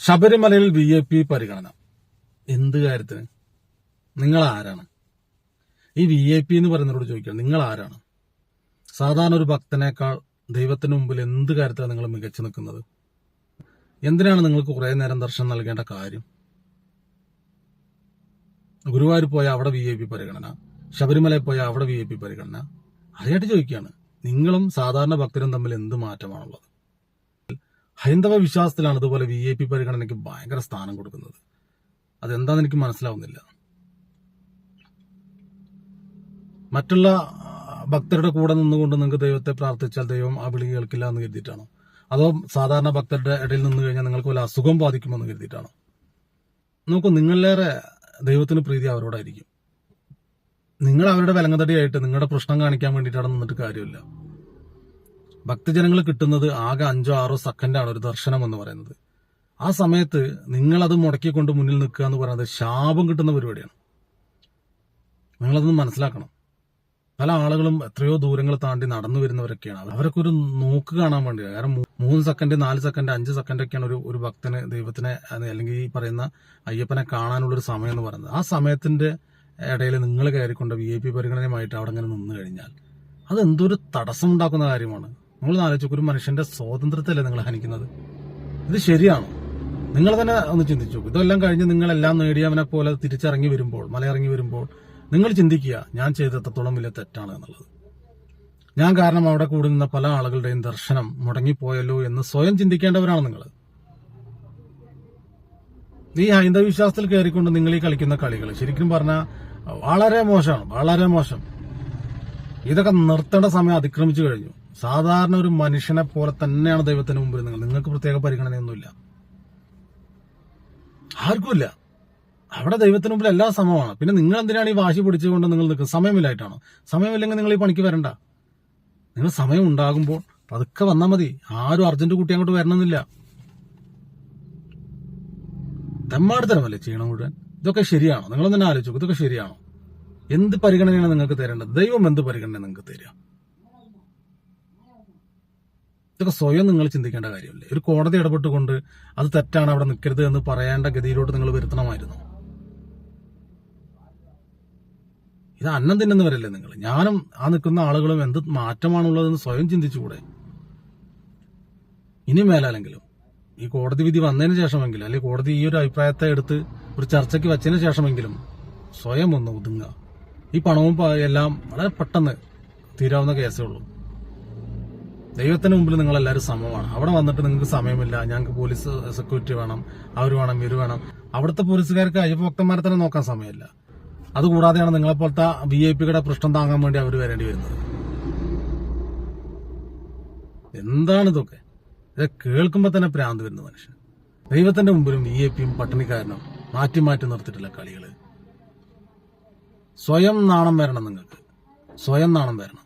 ശബരിമലയിൽ V A P പരിഗണന. എന്ത് കാര്യത്തിന്? നിങ്ങൾ ആരാണ് ഈ വി എ പി എന്ന് പറയുന്നവരോട് ചോദിക്കണം നിങ്ങൾ ആരാണ് സാധാരണ ഒരു ഭക്തനേക്കാൾ ദൈവത്തിന് മുമ്പിൽ എന്ത് കാര്യത്തിലാണ് നിങ്ങൾ മികച്ചു നിൽക്കുന്നത്? എന്തിനാണ് നിങ്ങൾക്ക് കുറെ നേരം ദർശനം നൽകേണ്ട കാര്യം? ഗുരുവായൂർ പോയാൽ അവിടെ വി ഐ പി പരിഗണന ശബരിമലയിൽ പോയാൽ അവിടെ വി ഐ പി പരിഗണന. അറിയായിട്ട് ചോദിക്കുകയാണ് നിങ്ങളും സാധാരണ ഭക്തരും തമ്മിൽ എന്ത് മാറ്റമാണുള്ളത്? ഹൈന്ദവ വിശ്വാസത്തിലാണ് ഇതുപോലെ വി ഐ പി പരിഗണനയ്ക്ക് ഭയങ്കര സ്ഥാനം കൊടുക്കുന്നത്. അതെന്താന്ന് എനിക്ക് മനസ്സിലാവുന്നില്ല. മറ്റുള്ള ഭക്തരുടെ കൂടെ നിന്നുകൊണ്ട് നിങ്ങൾക്ക് ദൈവത്തെ പ്രാർത്ഥിച്ചാൽ ദൈവം ആ വിളി കേൾക്കില്ല എന്ന് കരുതിയിട്ടാണോ? അതോ സാധാരണ ഭക്തരുടെ ഇടയിൽ നിന്ന് കഴിഞ്ഞാൽ നിങ്ങൾക്ക് വല്ല അസുഖം ബാധിക്കുമെന്ന് കരുതിയിട്ടാണോ? നോക്കൂ നിങ്ങളിലേറെ ദൈവത്തിന് പ്രീതി അവരോടായിരിക്കും. നിങ്ങൾ അവരുടെ വിലങ്ങതടിയായിട്ട് നിങ്ങളുടെ പ്രശ്നം കാണിക്കാൻ വേണ്ടിയിട്ടാണ് നിന്നിട്ട് കാര്യമില്ല. ഭക്തജനങ്ങൾ കിട്ടുന്നത് ആകെ അഞ്ചോ ആറോ സെക്കൻഡാണ് ഒരു ദർശനം എന്ന് പറയുന്നത്. ആ സമയത്ത് നിങ്ങളത് മുടക്കിക്കൊണ്ട് മുന്നിൽ നിൽക്കുക എന്ന് പറയുന്നത് ശാപം കിട്ടുന്ന പരിപാടിയാണ്. നിങ്ങളതൊന്ന് മനസ്സിലാക്കണം. പല ആളുകളും എത്രയോ ദൂരങ്ങൾ താണ്ടി നടന്നു വരുന്നവരൊക്കെയാണ്. അവരൊക്കെ ഒരു നോക്ക് കാണാൻ വേണ്ടി കാരണം മൂന്ന് സെക്കൻഡ് നാല് സെക്കൻഡ് അഞ്ച് സെക്കൻഡ് ഒക്കെയാണ് ഒരു ഒരു ഭക്തന് ദൈവത്തിനെ അല്ലെങ്കിൽ ഈ പറയുന്ന അയ്യപ്പനെ കാണാനുള്ള ഒരു സമയം എന്ന് പറയുന്നത്. ആ സമയത്തിന്റെ ഇടയിൽ നിങ്ങൾ കയറിക്കൊണ്ട് വി ഐ പി പരിഗണനയുമായിട്ട് അവിടെ അങ്ങനെ നിന്ന് കഴിഞ്ഞാൽ അത് എന്തൊരു തടസ്സം ഉണ്ടാക്കുന്ന കാര്യമാണ്. നിങ്ങൾ ആലോചിച്ചു ഒരു മനുഷ്യന്റെ സ്വാതന്ത്ര്യത്തിലല്ലേ നിങ്ങൾ ഹനിക്കുന്നത്? ഇത് ശരിയാണോ? നിങ്ങൾ തന്നെ ഒന്ന് ചിന്തിച്ചു ഇതെല്ലാം കഴിഞ്ഞ് നിങ്ങളെല്ലാം നേടിയവനെ പോലെ തിരിച്ചിറങ്ങി വരുമ്പോൾ മലയിറങ്ങി വരുമ്പോൾ നിങ്ങൾ ചിന്തിക്കുക ഞാൻ ചെയ്ത എത്രത്തോളം വലിയ തെറ്റാണ് എന്നുള്ളത്. ഞാൻ കാരണം അവിടെ കൂടി നിന്ന പല ആളുകളുടെയും ദർശനം മുടങ്ങിപ്പോയല്ലോ എന്ന് സ്വയം ചിന്തിക്കേണ്ടവരാണ് നിങ്ങൾ. ഈ ഹൈന്ദവ വിശ്വാസത്തിൽ കയറിക്കൊണ്ട് നിങ്ങൾ ഈ കളിക്കുന്ന കളികൾ ശരിക്കും പറഞ്ഞാൽ വളരെ മോശമാണ് വളരെ മോശം. ഇതൊക്കെ നിർത്തേണ്ട സമയം അതിക്രമിച്ചു കഴിഞ്ഞു. സാധാരണ ഒരു മനുഷ്യനെ പോലെ തന്നെയാണ് ദൈവത്തിന് മുമ്പിൽ നിങ്ങൾ. നിങ്ങൾക്ക് പ്രത്യേക പരിഗണനയൊന്നുമില്ല. ആർക്കുമില്ല. അവിടെ ദൈവത്തിന് മുമ്പിൽ എല്ലാം സമമാണ്. പിന്നെ നിങ്ങൾ എന്തിനാണ് ഈ വാശി പിടിച്ചുകൊണ്ട് നിങ്ങൾ നിൽക്കുന്നത്? സമയമില്ലായിട്ടാണോ? സമയമില്ലെങ്കിൽ നിങ്ങൾ ഈ പണിക്ക് വരണ്ട. നിങ്ങൾ സമയം ഉണ്ടാകുമ്പോൾ പതുക്കെ വന്നാൽ മതി. ആരും അർജന്റ് കുട്ടി അങ്ങോട്ട് വരണമെന്നില്ല. തെമ്മാടിത്തരമല്ലേ ചെയ്യണം മുഴുവൻ? ഇതൊക്കെ ശരിയാണോ? നിങ്ങൾ തന്നെ ആലോചിച്ചു ഇതൊക്കെ ശരിയാണോ? എന്ത് പരിഗണനയാണ് നിങ്ങൾക്ക് തരേണ്ടത്? ദൈവം എന്ത് പരിഗണന നിങ്ങൾക്ക് തരിക? ഇതൊക്കെ സ്വയം നിങ്ങൾ ചിന്തിക്കേണ്ട കാര്യമല്ലേ? ഒരു കോടതി ഇടപെട്ടുകൊണ്ട് അത് തെറ്റാണ് അവിടെ നിൽക്കരുത് എന്ന് പറയേണ്ട ഗതിയിലോട്ട് നിങ്ങൾ വരുത്തണമായിരുന്നു. ഇത് അന്നം തിന്നുന്നവരല്ലേ നിങ്ങൾ? ഞാനും ആ നിൽക്കുന്ന ആളുകളും എന്ത് മാറ്റമാണുള്ളതെന്ന് സ്വയം ചിന്തിച്ചുകൂടെ? ഇനി മേലാലെങ്കിലും ഈ കോടതി വിധി വന്നതിന് ശേഷമെങ്കിലും അല്ലെങ്കിൽ കോടതി ഈ ഒരു അഭിപ്രായത്തെ എടുത്ത് ഒരു ചർച്ചയ്ക്ക് വെച്ചതിന് ശേഷമെങ്കിലും സ്വയം ഒന്ന് ഒതുങ്ങുക. ഈ പണവും എല്ലാം വളരെ പെട്ടെന്ന് തീരാവുന്ന കേസേ ഉള്ളൂ. ദൈവത്തിന് മുമ്പിൽ നിങ്ങൾ എല്ലാവരും സമമാണ്. അവിടെ വന്നിട്ട് നിങ്ങൾക്ക് സമയമില്ല. ഞങ്ങൾക്ക് പോലീസ് സെക്യൂരിറ്റി വേണം. അവർ വേണം ഇവർ വേണം. അവിടുത്തെ പോലീസുകാർക്ക് അയ്യപ്പഭക്തന്മാരെ തന്നെ നോക്കാൻ സമയമില്ല. അതുകൂടാതെയാണ് നിങ്ങളെപ്പോലത്തെ വി ഐ പിയുടെ പ്രശ്നം താങ്ങാൻ വേണ്ടി അവർ വരേണ്ടി വരുന്നത്. എന്താണ് ഇതൊക്കെ? ഇത് കേൾക്കുമ്പോൾ തന്നെ പ്രാന്ത് വരുന്ന മനുഷ്യൻ. ദൈവത്തിന്റെ മുമ്പിലും വി ഐ പിയും പട്ടിണിക്കാരനും മാറ്റി മാറ്റി നിർത്തിയിട്ടില്ല കളികൾ സ്വയം നാണം വരണം നിങ്ങൾക്ക്. സ്വയം നാണം വരണം.